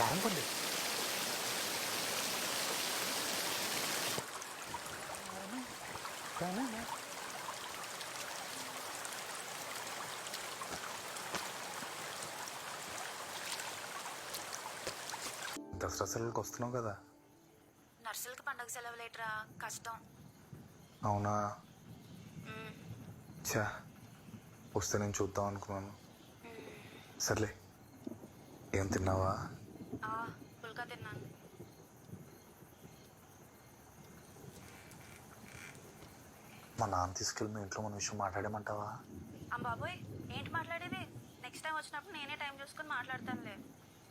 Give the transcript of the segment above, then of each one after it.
Carrom పండి దసరా సెలవులకు వస్తున్నావు కదా. నర్సులకి పండగ సెలవులేట్రా కష్టం. అవునా? చా వస్తే నేను చూద్దాం అనుకున్నాను. సర్లే ఏం తిన్నావా? పుల్కా తిన్నాను. మా నాన్న తీసుకెళ్ళి మీ ఇంట్లో మన విషయం మాట్లాడేమంటావా అమ్మ బాబోయ్ ఏంటి మాట్లాడేది? నెక్స్ట్ టైం వచ్చినప్పుడు నేనే టైం చూసుకొని మాట్లాడతానులే.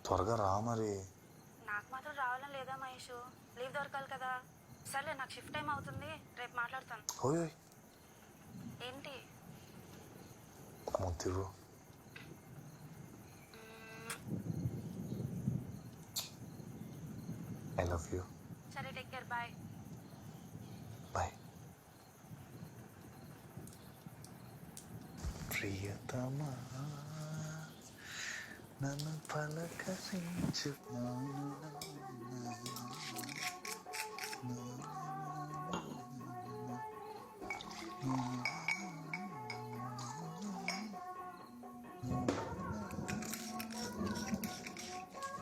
త్వరగా రా మరి. నాకు మాత్రం రావాలని లేదా మహేష్? లీవ్ దొరకాలి కదా. సర్లే నాకు షిఫ్ట్ టైం అవుతుంది. రేపు మాట్లాడతాను. ఓయ్ ఏంటి? ముద్దు ఐ లవ్ యూ సరే టేక్ కేర్ బాయ్ బాయ్ ప్రియతమా నన్ను పలకరించు.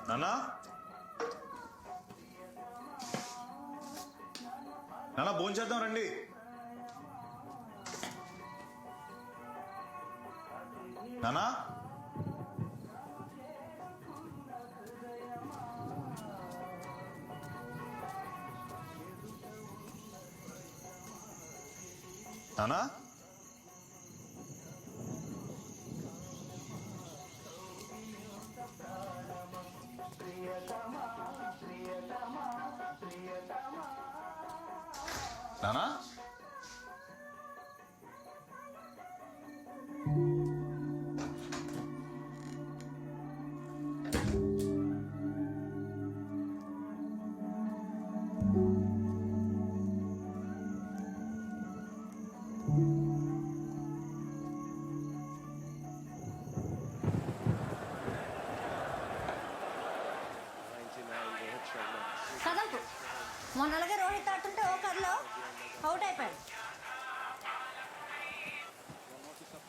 నానా నానా భోజనం చేద్దాం రండి. నానా నానా? నానా?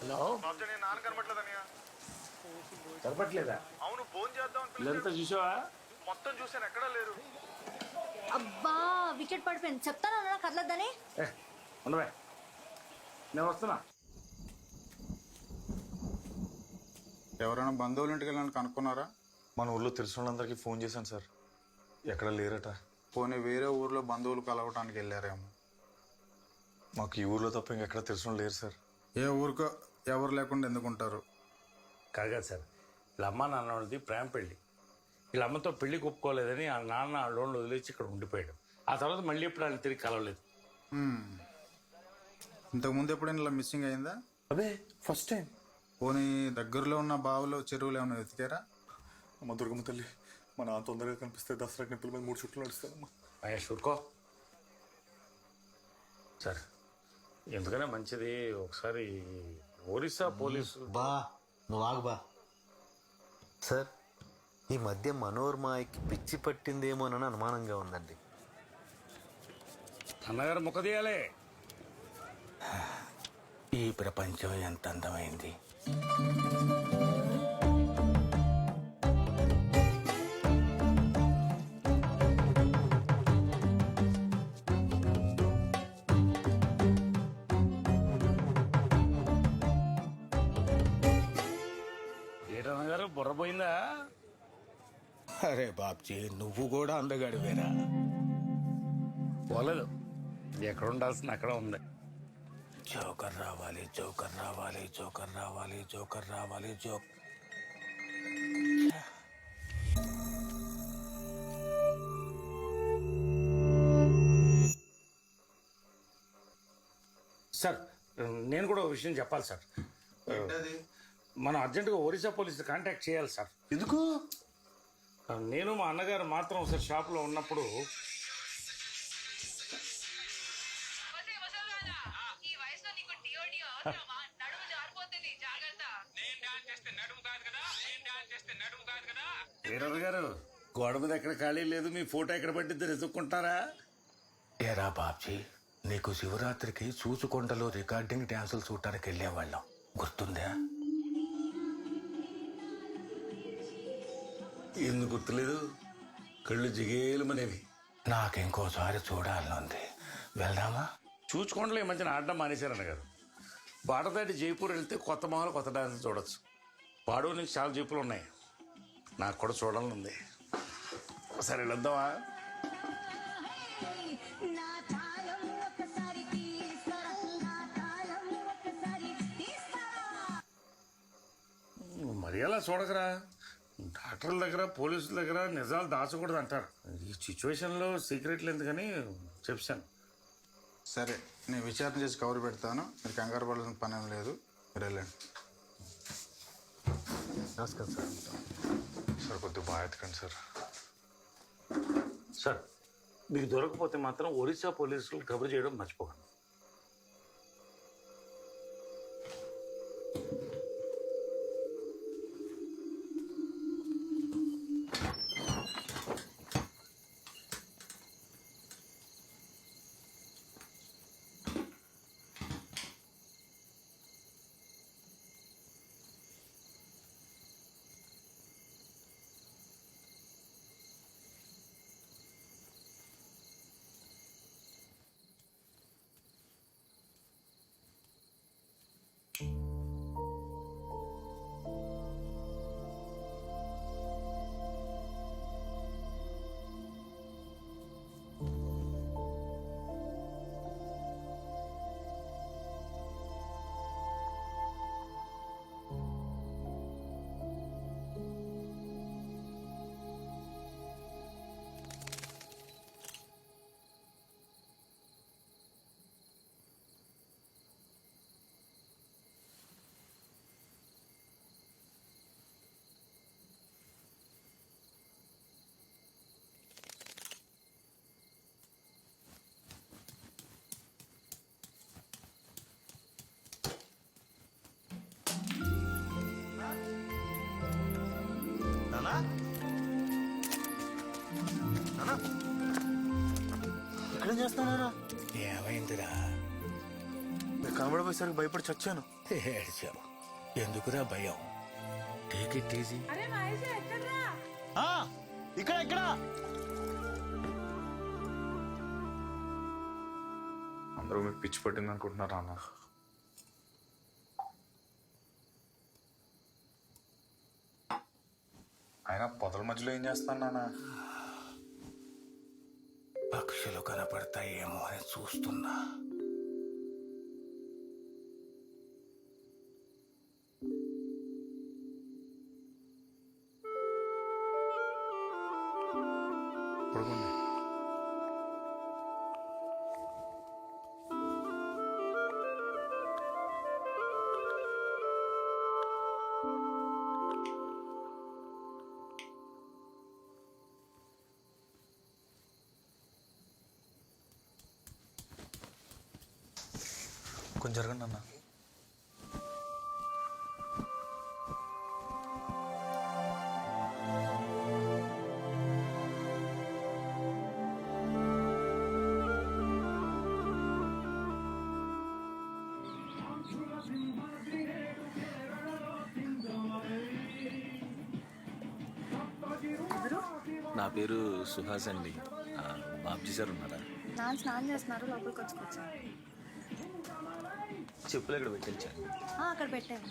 హలో? నాన్న కనబట్లేదన్నయ్య కనపట్లేదా అవును ఫోన్ చేద్దాం ఇదంతా చూసావా? మొత్తం చూసాను ఎక్కడా లేరు. అబ్బా వికెట్ పడిపోయింది. చెప్తాను అన్నా కదలొద్దని? ఉండవే. నేను వస్తున్నా. ఎవరైనా బంధువుల ఇంటికి వెళ్ళాలని కనుక్కున్నారా? మన ఊర్లో తెలిసిన వాళ్ళందరికీ ఫోన్ చేశాను సార్. ఎక్కడ లేరట. పోనీ వేరే ఊర్లో బంధువులు కలవటానికి వెళ్ళారేమో. మాకు ఈ ఊర్లో తప్ప ఇంకెక్కడ తెలిసిన వాళ్ళు లేరు సార్. ఏ ఊరికో ఎవరు లేకుండా ఎందుకుంటారు? కాగా సార్. వీళ్ళ అమ్మ నాన్న వాళ్ళది ప్రేమ పెళ్ళి వీళ్ళ అమ్మతో పెళ్ళి ఒప్పుకోలేదని ఆ నాన్న ఆ లోన్లు వదిలేసి ఇక్కడ ఉండిపోయాడు. ఆ తర్వాత మళ్ళీ ఎప్పుడు ఆయన తిరిగి కలవలేదు. హ్మ్. ఇంతకుముందు ఎప్పుడైనా ఇలా మిస్సింగ్ అయిందా? అదే ఫస్ట్ టైం పోనీ దగ్గరలో ఉన్న బావులు చెరువులు ఏమైనా వెతికారా? అమ్మ దుర్గమ్మ తల్లి మా నాన్న తొందరగా కనిపిస్తే దసరా నిప్పుల మీద మూడు చుట్లు నడుస్తానమ్మా మహేష్ ఊరుకో సార్ ఎందుకనే మంచిది. ఒకసారి ఒరిస్సా పోలీసు బా నువ్వు ఆగు బా. సార్ ఈ మధ్య మనోర్మాయికి పిచ్చి పట్టిందేమోనని అనుమానంగా ఉందండి. అన్నగారు ముఖ తీయాలే. ఈ ప్రపంచం ఎంత అందమైంది? బుర్ర పోయిందా? అరే బాబ్జీ నువ్వు కూడా అందగాడివేరా. పోలేదు. ఎక్కడ ఉండాల్సింది అక్కడ ఉంది. జోకర్ రావాలి జోకర్ రావాలి జోకర్ రావాలి జోకర్ రావాలి జోక్. సార్ నేను కూడా ఒక విషయం చెప్పాలి సార్. మనం అర్జెంటుగా ఒరిస్సా పోలీసు కాంటాక్ట్ చేయాలి సార్. ఎందుకు? నేను మా అన్నగారు మాత్రం ఒకసారి షాప్లో ఉన్నప్పుడు గారు గోడ మీద ఎక్కడ ఖాళీ లేదు మీ ఫోటో ఎక్కడ పట్టిద్దని ఎత్తుక్కుంటారా ఏరా బాబ్జీ నీకు శివరాత్రికి చూసుకొండలో రికార్డింగ్ డ్యాన్సులు చూడటానికి వెళ్ళేవాళ్ళం. గుర్తుందా? ఎందుకు గుర్తులేదు? కళ్ళు జిగేలుమనేవి నాకింకోసారి చూడాలని ఉంది. వెళ్దామా? చూచుకోండలో ఈ మధ్యన ఆడడం మానేశారన్న గారు. బాటదాటి జైపూర్ వెళ్తే కొత్త మొహాలు కొత్త డాన్స్ చూడొచ్చు. పాడు నుంచి చాలా జీపులు ఉన్నాయి. నాకు కూడా చూడాలని ఉంది. సరే వెళ్దామా? నా తాళం ఒకసారి తీస్తారా నా తాళం ఒకసారి తీస్తారా నువ్వు మరీ అలా చూడకరా. డాక్టర్ల దగ్గర పోలీసుల దగ్గర నిజాలు దాచకూడదు అంటారు ఈ సిచ్యువేషన్లో సీక్రెట్లు ఎందుకని చెప్పాను సరే నేను విచారణ చేసి కవర్ పెడతాను. మీరు కంగారు పడాల్సిన పని ఏం లేదు. మీరు వెళ్ళండి. నమస్కారం సార్. సార్ కొద్దిగా బాగా ఎత్తకండి సార్. సార్ మీకు దొరకపోతే మాత్రం ఒరిస్సా పోలీసులు కబురు చేయడం మర్చిపోకండి. నానా ఇక్కడేం చేస్తున్నారా? ఏమైందిరా? మీరు కనబడిపోయేసరికి భయపడి చచ్చాను. ఏడ్చావు. ఎందుకురా భయం? టేక్ ఇట్ ఈజీ ఆ, ఇక్కడ ఇక్కడ. అందరూ మీకు పిచ్చి పట్టింది అనుకుంటున్నారా అన్న? ఆయన పొదల మధ్యలో ఏం చేస్తాను నాన్న పక్షులు కనపడతాయేమో అని చూస్తున్నా. కొంచెం జరగండి అన్న. నా పేరు సుహాస్ అండి. ఆ, బాబ్జీ సార్ ఉన్నారా? నాన్న స్నానం చేస్తున్నారు లోపలికి వచ్చుకోవచ్చు చెప్పులు ఎక్కడ పెట్టించాను అక్కడ పెట్టాను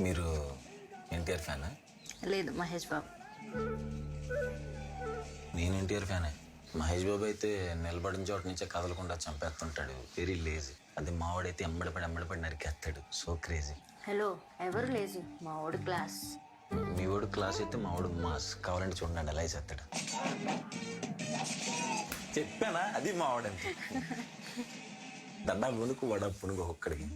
మీరు ఎన్టీఆర్ ఫ్యానా? లేదు మహేష్ బాబు. నేను ఎన్టీఆర్ ఫ్యానే? మహేష్ బాబు అయితే నిలబడిన చోట నుంచే కదలకుండా చంపేస్తుంటాడు. వెరీ లేజీ అది మావాడైతే ఎమ్మడిపడి ఎమ్మడిపడి నరికేస్తాడు. సో క్రేజీ హలో ఎవరు లేజీ మా ఓడి క్లాస్ మీ వాడు క్లాస్ అయితే మా వాడు మాస్ కావాలంటే చూడండి ఎలా వేసేస్తాడు. చెప్పానా? అది మా వాడంతే దండా మునుకు వడ పునుగు ఒక్కడికి.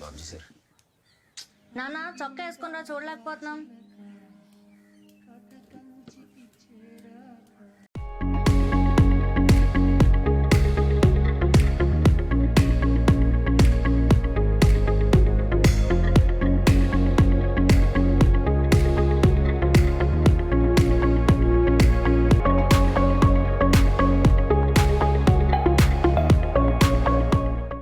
బాబ్జీ సార్. నాన్న చొక్కా వేసుకున్నా చూడలేకపోతున్నాం.